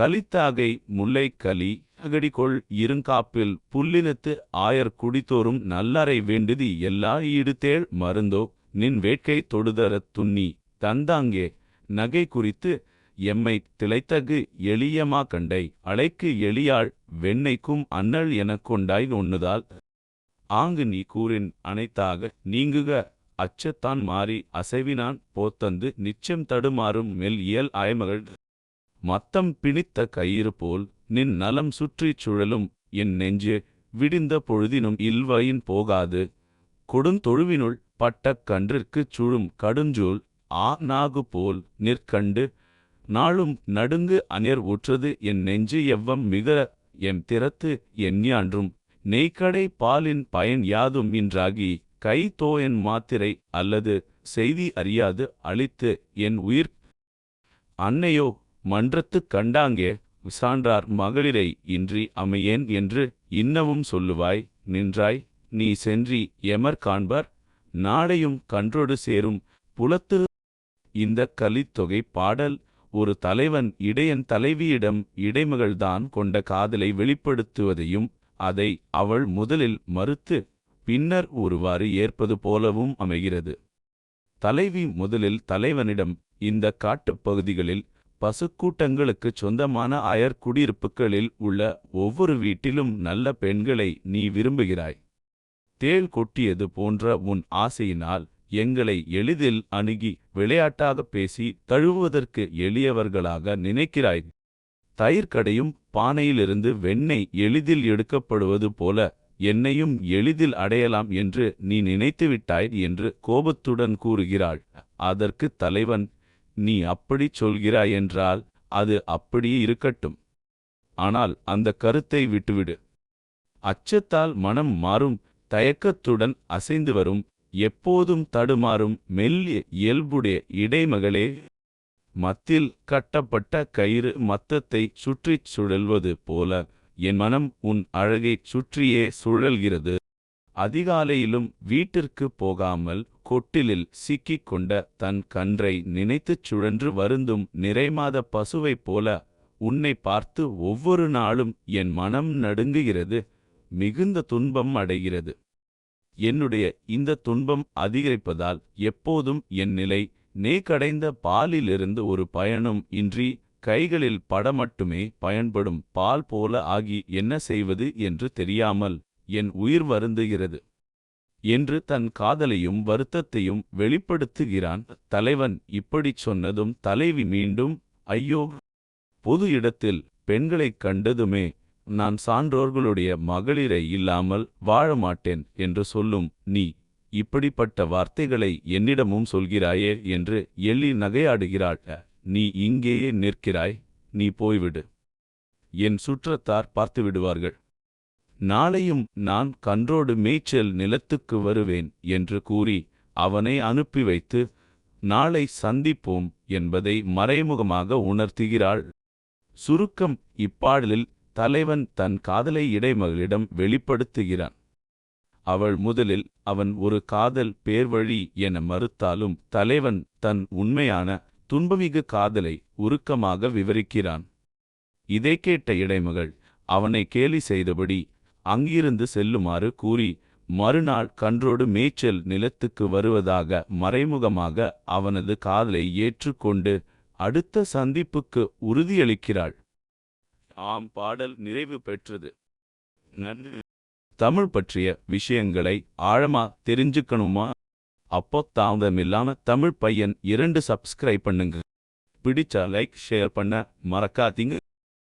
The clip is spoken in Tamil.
கலித்தாகை முல்லை கலி அகடிகொள் இருங்காப்பில் புல்லினத்து ஆயர் குடித்தோறும் நல்லறை வேண்டுதி எல்லா ஈடுதேள் மருந்தோ நின் வேட்கை தொடுதரத் துன்னி தந்தாங்கே நகை குறித்து எம்மை திளைத்தகு எளியமா கண்டை அழைக்கு எளியாள் வெண்ணைக்கும் அன்னல் எனக் கொண்டாய் ஒண்ணுதால் ஆங்கு நீ கூறின் அனைத்தாக நீங்குக அச்சத்தான் மாறி அசைவினான் போத்தந்து நிச்சம் தடுமாறும் மெல் இயல் ஆய்மகள். மத்தம் பிணித்த கயிறு போல் நின் நலம் சுற்றிச் சுழலும். என் நெஞ்சு விடிந்த பொழுதினும் இல்வயின் போகாது. கொடுந்தொழுவினுள் பட்டக் கன்றிற்குச் சுழும் கடுஞ்சூல் ஆ நாகு போல் நிற்கண்டு நாளும் நடுங்கு அநேர் உற்றது. என் நெஞ்சு எவ்வம் மிக எம் திறத்து எஞ்ஞான்றும் நெய்க்கடை பாலின் பயன் யாதும் இன்றாகி. கை தோயன் மாத்திரை அல்லது செய்தி அறியாது அழித்து என் உயிர். அன்னையோ மன்றத்துக் கண்டாங்கே சான்றார் மகளிரை இன்றி அமையேன் என்று இன்னவும் சொல்லுவாய் நின்றாய் நீ சென்றி எமர் காண்பர் நாடையும் கன்றொடு சேரும் புலத்து இந்த கலித்தொகை பாடல் ஒரு தலைவன் இடையன் தலைவியிடம் இடைமகள்தான் கொண்ட காதலை வெளிப்படுத்துவதையும் அதை அவள் முதலில் மறுத்து பின்னர் ஒருவாறு ஏற்பது போலவும் அமைகிறது. தலைவி முதலில் தலைவனிடம் இந்த காட்டுப் பகுதிகளில் பசுக்கூட்டங்களுக்குச் சொந்தமான அயர் குடியிருப்புகளில் உள்ள ஒவ்வொரு வீட்டிலும் நல்ல பெண்களை நீ விரும்புகிறாய். தேள் கொட்டியது போன்ற உன் ஆசையினால் எங்களை எளிதில் அணுகி விளையாட்டாகப் பேசி தழுவுவதற்கு எளியவர்களாக நினைக்கிறாய். தயிர் கடையும் பானையிலிருந்து வெண்ணெய் எளிதில் எடுக்கப்படுவது போல என்னையும் எளிதில் அடையலாம் என்று நீ நினைத்துவிட்டாய் என்று கோபத்துடன் கூறுகிறாள். அதற்கு தலைவன் நீ அப்படிச் சொல்கிறாய் என்றால் அது அப்படியே இருக்கட்டும். ஆனால் அந்த கருத்தை விட்டுவிடு. அச்சத்தால் மனம் மாறும் தயக்கத்துடன் அசைந்து வரும் எப்போதும் தடுமாறும் மெல்லிய இயல்புடைய இடைமகளே. மத்தில் கட்டப்பட்ட கயிறு மத்தத்தை சுற்றிச் சுழல்வது போல என் மனம் உன் அழகைச் சுற்றியே சுழல்கிறது. அதிகாலையிலும் வீட்டிற்கு போகாமல் கொட்டிலில் சிக்கிக் கொண்ட தன் கன்றை நினைத்துச் சுழன்று வருந்தும் நிறைமாத பசுவைப் போல உன்னை பார்த்து ஒவ்வொரு நாளும் என் மனம் நடுங்குகிறது மிகுந்த துன்பம் அடைகிறது. என்னுடைய இந்த துன்பம் அதிகரிப்பதால் எப்போதும் என் நிலை நேக்கடைந்த பாலிலிருந்து ஒரு பயனும் இன்றி கைகளில் பட மட்டுமே பயன்படும் பால் போல ஆகி என்ன செய்வது என்று தெரியாமல் என் உயிர் வருந்துகிறது. என்று தன் காதலையும் வருத்தத்தையும் வெளிப்படுத்துகிறான். தலைவன் இப்படிச் சொன்னதும் தலைவி மீண்டும் ஐயோ பொது இடத்தில் பெண்களைக் கண்டதுமே நான் சான்றோர்களுடைய மகளிரை இல்லாமல் வாழ மாட்டேன் என்று சொல்லும். நீ இப்படிப்பட்ட வார்த்தைகளை என்னிடமும் சொல்கிறாயே என்று எள்ளி நகையாடுகிறாள். நீ இங்கேயே நிற்கிறாய் நீ போய்விடு. என் சுற்றத்தார் பார்த்து விடுவார்கள் நாளையும் நான் கன்றோடு மேய்ச்சல் நிலத்துக்கு வருவேன் என்று கூறி அவனை அனுப்பி வைத்து நாளை சந்திப்போம் என்பதை மறைமுகமாக உணர்த்துகிறாள். சுருக்கம் இப்பாடலில் தலைவன் தன் காதலை இடைமகளிடம் வெளிப்படுத்துகிறான். அவள் முதலில் அவன் ஒரு காதல் பேர்வழி என மறுத்தாலும் தலைவன் தன் உண்மையான துன்பமிகு காதலை உருக்கமாக விவரிக்கிறான். இதை கேட்ட இடைமகள் அவனை கேலி செய்தபடி அங்கிருந்து செல்லுமாறு கூறி மறுநாள் கன்றோடு மேய்ச்சல் நிலத்துக்கு வருவதாக மறைமுகமாக அவனது காதலை ஏற்றுக்கொண்டு அடுத்த சந்திப்புக்கு உறுதியளிக்கிறாள். ஆம் பாடல் நிறைவு பெற்றது. நன்றி. தமிழ் பற்றிய விஷயங்களை ஆழமா தெரிஞ்சுக்கணுமா? அப்போ தாமதமில்லாம தமிழ் பையன் இரண்டு சப்ஸ்கிரைப் பண்ணுங்க. பிடிச்சா லைக் ஷேர் பண்ண மறக்காதீங்க.